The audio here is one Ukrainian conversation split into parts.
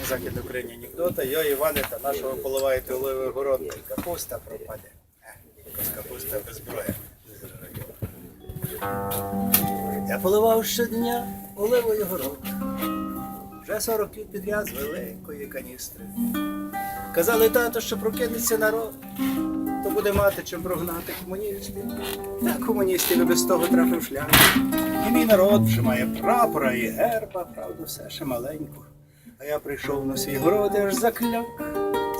на Західній Україні анекдота. Я Іване та нашого поливаєте оливи городний. Капуста пропаде. Е, капуста без зброї. Я поливав щодня оливою город. Вже 40 років підряд з великої каністри. Казали тато, що прокинеться народ, то буде мати чим прогнати комуністів. Та комуністів і без того трапив шлях. І мій народ вже має прапора і герба, правда, все ще маленько. А я прийшов на свій город аж закляк.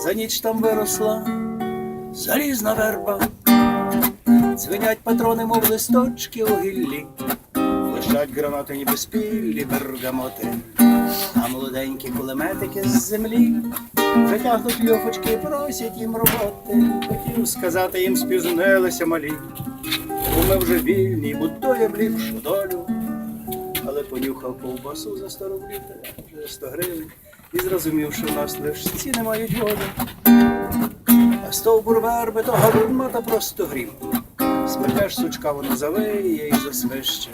За ніч там виросла залізна верба. Дзвенять патрони, мов листочки у гіллі. Лишать гранати ніби спіллі бергамоти. А молоденькі кулеметики з землі вже тягнуть льохочки і просять їм роботи. Хотів сказати їм спізнилися малі. Бо ми вже вільні, будто я б ліпшу долю. Але понюхав ковбасу за 100 рублів, та вже 100 гривень, і зрозумів, що в нас лиш ціни мають воду. А стовбур верби то гармата просто грім. Смеркеш сучка, воно завиє і засвище.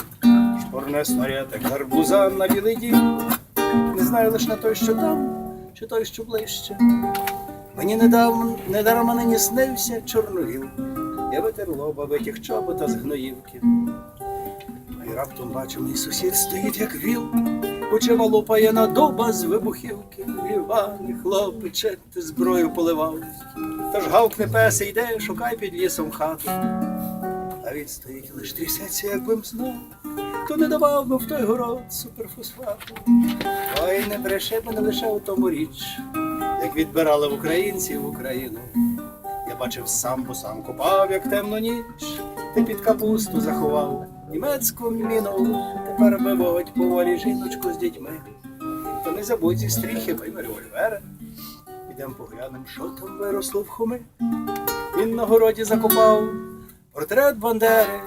Шпорне снаряд, гарбузан на білий дім. Не знаю лиш на той, що там, чи той, що ближче. Мені недавно недарма нині снився чорновіл. Я витер лоба, витяг чобота з гноївки. І раптом бачу, мій сусід стоїть, як віл. Очима лупає на доба з вибухівки. Іване, хлопче, ти зброю поливав. Тож гавкне пес йде, шукай під лісом хату. А він стоїть, лиш трясеться, якби м знав. То не давав би в той город суперфосфату. Ой, не бреше мене лише у тому річ, як відбирали в українців Україну. Я бачив сам, бо сам купав, як темну ніч, ти під капусту заховав німецьку міну, тепер виводь поволі жіночку з дітьми. То не забудь зі стріхи вийми револьвера. Підемо поглянемо, що там виросло в хуми. Він на городі закопав портрет Бандери,